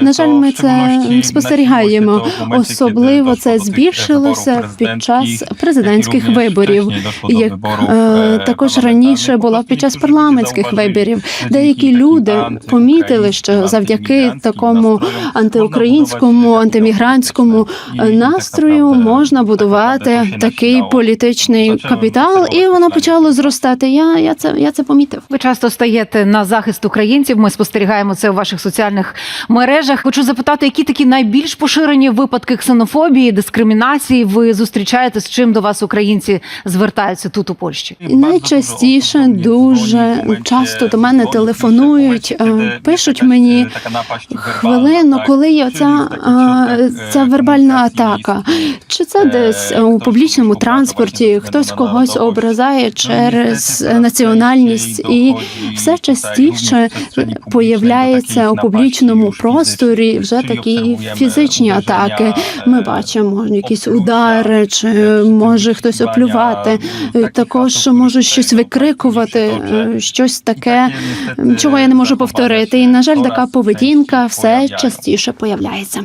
На жаль, ми це спостерігаємо. Особливо це збільшилося під час президентських виборів, як е, також раніше було під час парламентських виборів. Деякі люди помітили, що завдяки такому антиукраїнському, антимігрантському настрою можна будувати такий політичний капітал, і воно почало зростати. Я, я це я це помітив. Ви часто стаєте на захист українців. Ми спостерігаємо це у ваших соціальних мережах. Хочу запитати, які такі найбільш поширені випадки ксенофобії, дискримінації ви зустрічаєте, з чим до вас українці звертаються тут у Польщі? Найчастіше дуже часто до мене телефонують, е, пишуть мені хвилину, коли є ця, е, ця вербальна атака. Чи це десь е, у публічному транспорті хтось когось образає через національність, і все частіше появляється у публічному просторі вже такі фізичні атаки. Ми бачимо якісь удари, чи може хтось оплювати. Е, Також можуть щось викрикувати, е, щось таке, чого я не можу повторити. І на жаль, така поведінка все частіше появляється.